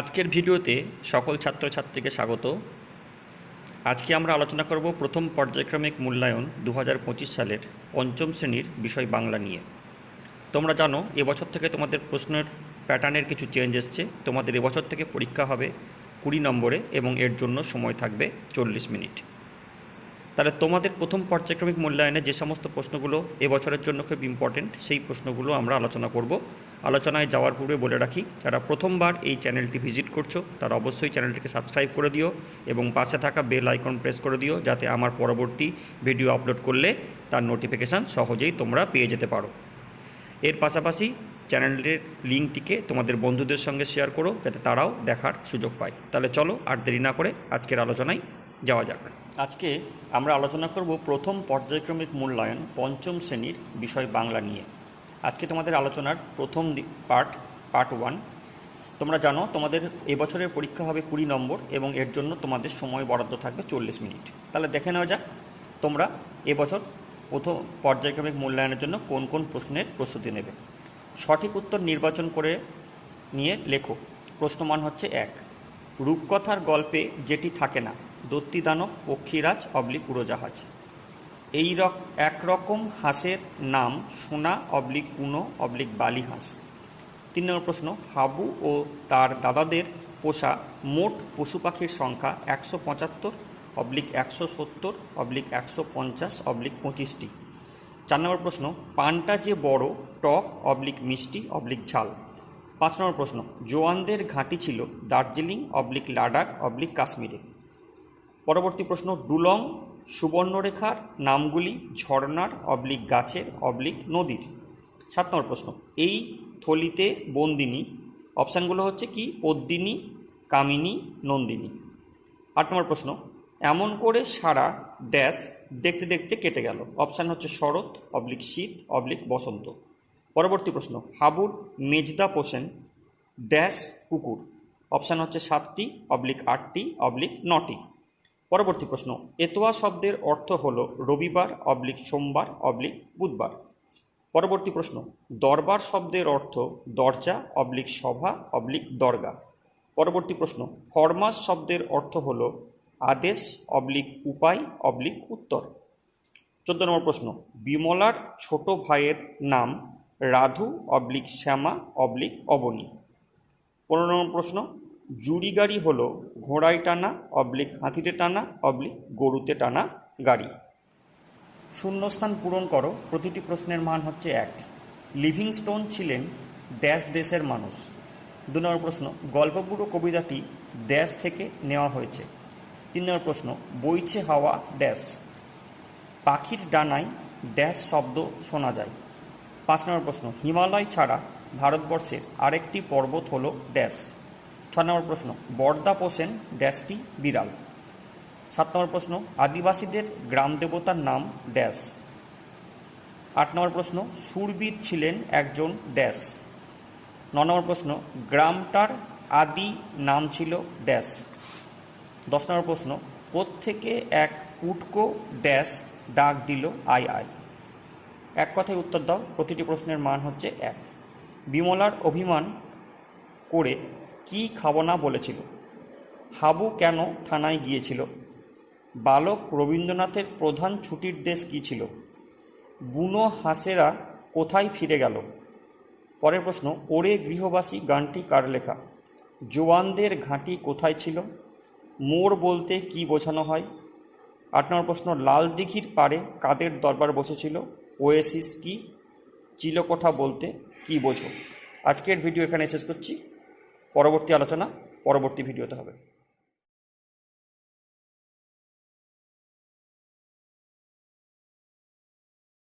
আজকের ভিডিওতে সকল ছাত্রছাত্রীকে স্বাগত। আজকে আমরা আলোচনা করব প্রথম পর্যায়ক্রমিক মূল্যায়ন দু হাজার পঁচিশ সালের পঞ্চম শ্রেণির বিষয় বাংলা নিয়ে। তোমরা জানো, এবছর থেকে তোমাদের প্রশ্নের প্যাটার্নের কিছু চেঞ্জ এসছে। তোমাদের এবছর থেকে পরীক্ষা হবে কুড়ি নম্বরে এবং এর জন্য সময় থাকবে চল্লিশ মিনিট। তাহলে তোমাদের প্রথম পর্যায়ক্রমিক মূল্যায়নে যে সমস্ত প্রশ্নগুলো এবছরের জন্য খুব ইম্পর্টেন্ট সেই প্রশ্নগুলো আমরা আলোচনা করব। আলোচনায় যাওয়ার পূর্বে বলে রাখি, যারা প্রথমবার এই চ্যানেলটি ভিজিট করছ, তারা অবশ্যই চ্যানেলটিকে সাবস্ক্রাইব করে দিও এবং পাশে থাকা বেল আইকন প্রেস করে দিও যাতে আমার পরবর্তী ভিডিও আপলোড করলে তার নোটিফিকেশান সহজেই তোমরা পেয়ে যেতে পারো। এর পাশাপাশি চ্যানেলের লিঙ্কটিকে তোমাদের বন্ধুদের সঙ্গে শেয়ার করো যাতে তারাও দেখার সুযোগ পায়। তাহলে চলো আর দেরি না করে আজকের আলোচনায় যাওয়া যাক। আজকে আমরা আলোচনা করব প্রথম পর্যায়ক্রমিক মূল্যায়ন পঞ্চম শ্রেণির বিষয় বাংলা নিয়ে। আজকে তোমাদের আলোচনার প্রথম পার্ট পার্ট ওয়ান তোমরা জানো, তোমাদের এবছরের পরীক্ষা হবে কুড়ি নম্বর এবং এর জন্য তোমাদের সময় বরাদ্দ থাকবে চল্লিশ মিনিট। তাহলে দেখে নেওয়া যাক, তোমরা এবছর প্রথম পর্যায়ক্রমিক মূল্যায়নের জন্য কোন কোন প্রশ্নের প্রস্তুতি নেবে। সঠিক উত্তর নির্বাচন করে নিয়ে লেখো। প্রশ্নমান হচ্ছে এক। রূপকথার গল্পে যেটি থাকে না দত্তি দানব পক্ষীরাজ অবলিক উড়োজাহাজ। এই রক একরকম হাঁসের নাম সোনা অবলিক কুনো অবলিক বালি হাঁস। তিন নম্বর প্রশ্ন, হাবু ও তার দাদাদের পোষা মোট পশু পাখির সংখ্যা একশো পঁচাত্তর অবলিক একশো সত্তর অবলিক একশো পঞ্চাশ অবলিক পঁচিশটি। চার নম্বর প্রশ্ন, পানটা যে বড়, টক অবলিক মিষ্টি অবলিক ঝাল। পাঁচ নম্বর প্রশ্ন, জোয়ানদের ঘাঁটি ছিল দার্জিলিং অবলিক লাডাখ অবলিক কাশ্মীরে। পরবর্তী প্রশ্ন, ডুলং সুবর্ণরেখার নামগুলি ঝর্ণার অবলিক গাছের অবলিক নদীর। সাত নম্বর প্রশ্ন, এই থলিতে বন্দিনী, অপশানগুলো হচ্ছে কি? পদ্মিনী, কামিনী, নন্দিনী। আট নম্বর প্রশ্ন, এমন করে সারা ড্যাশ দেখতে দেখতে কেটে গেল। অপশান হচ্ছে শরৎ, অবলিক শীত, অবলিক বসন্ত। পরবর্তী প্রশ্ন, হাবুর মেজদা পোষেন ড্যাশ কুকুর। অপশান হচ্ছে সাতটি, অবলিক আটটি, অবলিক নটি। পরবর্তী প্রশ্ন, এতোয়া শব্দের অর্থ হল রবিবার অবলিক সোমবার অবলিক বুধবার। পরবর্তী প্রশ্ন, দরবার শব্দের অর্থ দরজা, অবলিক সভা, অবলিক দরগা। পরবর্তী প্রশ্ন, ফরমাস শব্দের অর্থ হল আদেশ, অবলিক উপায়, অবলিক উত্তর। চোদ্দ নম্বর প্রশ্ন, বিমলার ছোট ভাইয়ের নাম রাধু, অবলিক শ্যামা, অবলিক অবনী। পনেরো নম্বর প্রশ্ন জুড়ি গাড়ি হল ঘোড়ায় টানা, অবলিক হাতিতে টানা, অবলিক গরুতে টানা গাড়ি। শূন্যস্থান পূরণ করো, প্রতিটি প্রশ্নের মান হচ্ছে এক। লিভিংস্টোন ছিলেন ড্যাশ দেশের মানুষ। দু নম্বর প্রশ্ন, গল্পগুরু কবিতাটি ড্যাশ থেকে নেওয়া হয়েছে। তিন নম্বর প্রশ্ন, বইছে হাওয়া ড্যাশ। পাখির ডানায় ড্যাশ শব্দ শোনা যায়। পাঁচ নম্বর প্রশ্ন, হিমালয় ছাড়া ভারতবর্ষের আরেকটি পর্বত হল ড্যাশ। ছ নম্বর প্রশ্ন, বর্দা পোষেন ড্যাশটি বিড়াল। সাত নম্বর প্রশ্ন, আদিবাসীদের গ্রাম দেবতার নাম ড্যাশ আট নম্বর প্রশ্ন, সুরবীর ছিলেন একজন ড্যাশ ন নম্বর প্রশ্ন, গ্রামটার আদি নাম ছিল ড্যাশ দশ নম্বর প্রশ্ন থেকে এক উটকো ড্যাশ ডাক দিল আই আই? এক কথায় উত্তর দাও, প্রতিটি প্রশ্নের মান হচ্ছে এক। বিমলার অভিমান করে কি খাব না বলেছিল। হাবু কেন থানায় গিয়েছিল? বালক রবীন্দ্রনাথের প্রধান ছুটির দেশ কী ছিল? বুনো হাঁসেরা কোথায় ফিরে গেল? পরের প্রশ্ন, ওরে গৃহবাসী, গানটি কার লেখা? জোয়ানদের ঘাঁটি কোথায় ছিল? মোর বলতে কি বোঝানো হয়? আট নম্বর প্রশ্ন, লাল দিঘির পাড়ে কাদের দরবার বসেছিল? ওয়েসিস কি? চিলকোঠা বলতে কি বোঝো? আজকের ভিডিও এখানে শেষ করছি। পরবর্তী আলোচনা পরবর্তী ভিডিওতে হবে।